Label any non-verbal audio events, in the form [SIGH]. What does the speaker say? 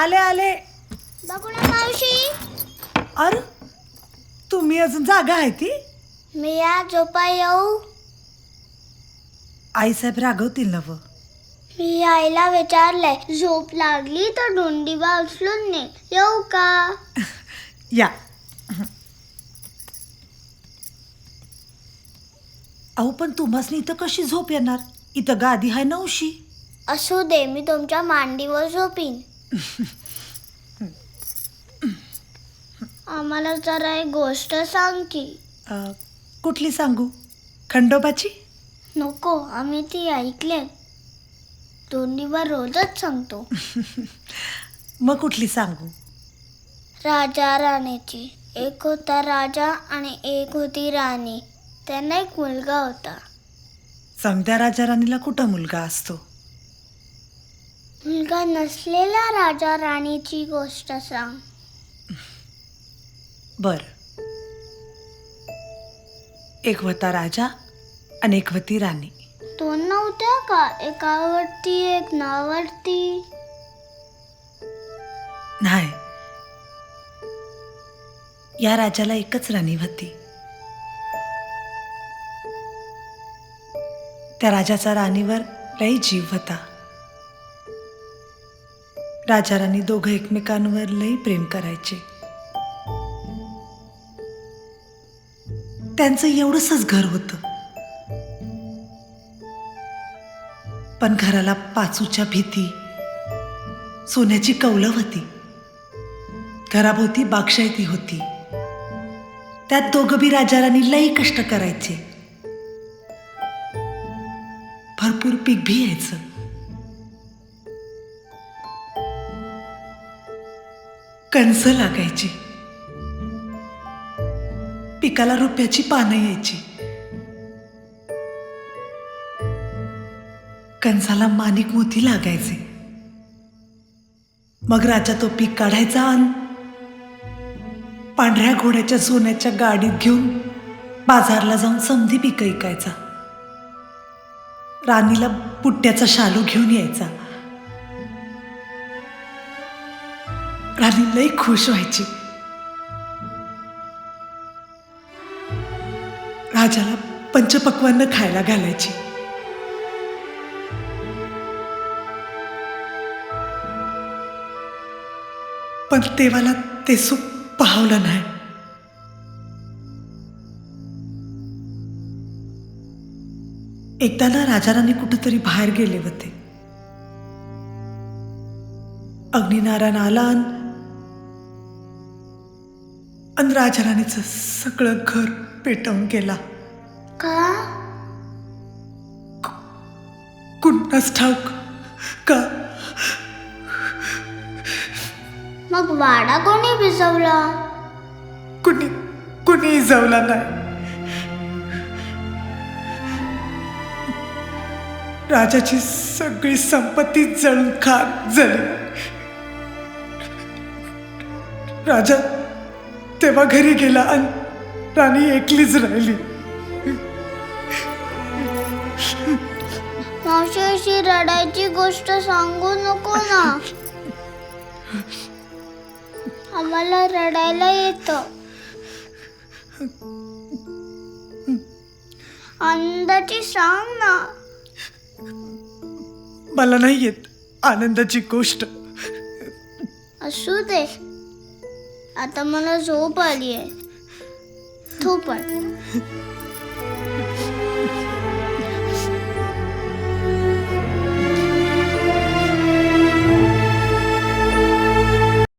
आले आले. बघू ना मावशी. अरे तुम्ही अजून जागा आहे ती? मी या झोपा येऊ. आईसाहेब रागवतील ना व मी आईला विचारलंय झोप लागली तर डोंडीबा उचलून ने. येऊ का? [LAUGHS] या. अहो पण तुम्हाला इथं कशी झोप येणार? इथं गादी आहे नऊशी असू दे मी तुमच्या मांडीवर झोपीन. आम्हाला जरा एक गोष्ट सांग की. अं, कुठली सांगू? खंडोबाची? नको आम्ही ती ऐकले. दोंडीबा रोजच सांगतो. [LAUGHS] मग कुठली सांगू? राजा राणीची. एक होता राजा आणि एक होती राणी. त्यांना एक मुलगा होता. समद्या राजा राणीला कुठं मुलगा असतो? मुलगा नसलेल्या राजा राणीची गोष्ट सांग. बर. एक होता राजा आणि एक होती राणी. दोन नव्हत्या का? एकावरती एक नावरती? नाही. या राजाला एकच राणी होती. त्या राजाचा राणीवर लई जीव होता. राजाराणी दोघं एकमेकांवर लई प्रेम करायचे. त्यांचं एवढंसच घर होतं. पण घराला पाचूच्या भीती सोन्याची कौलं होती. घराभोवती बागशायती होती. त्यात दोघं बी राजाराणी लई कष्ट करायचे. भरपूर पीक भी यायचं. कणस लागायची. पिकाला रुपयाची पानं यायची. कणसाला माणिक मोती लागायचे. मग राजा तो पीक काढायचा आणि पांढऱ्या घोड्याच्या सोन्याच्या गाडीत घेऊन बाजारला जाऊन समधी पिकं ऐकायचा. राणीला पुट्ट्याचा शालू घेऊन यायचा. राणी लई खुश व्हायची. राजाला पंचपक्वान्न खायला घालायची. पण देवाला ते सुख पाहवलं नाही. एकदा ना राजाराणी कुठंतरी बाहेर गेले होते. अग्निनारायण आला अन राजाराणीचं सगळं घर पेटवून गेला. का? कुणाच ठाऊक. का? मग वाडा कोणी भिजवला? कुणी कुणी जावला नाही. राजाची सगळी संपत्ती जळून खाक झाली. राजा तेव्हा घरी गेला आणि राणी एकलीच राहिली. मावशी अशी रडायची गोष्ट सांगू नको ना. आम्हाला रडायला येतं. आनंदाची सांग ना. मला नाही येत आनंदाची गोष्ट. असू दे. आता मला झोप आली आहे. तू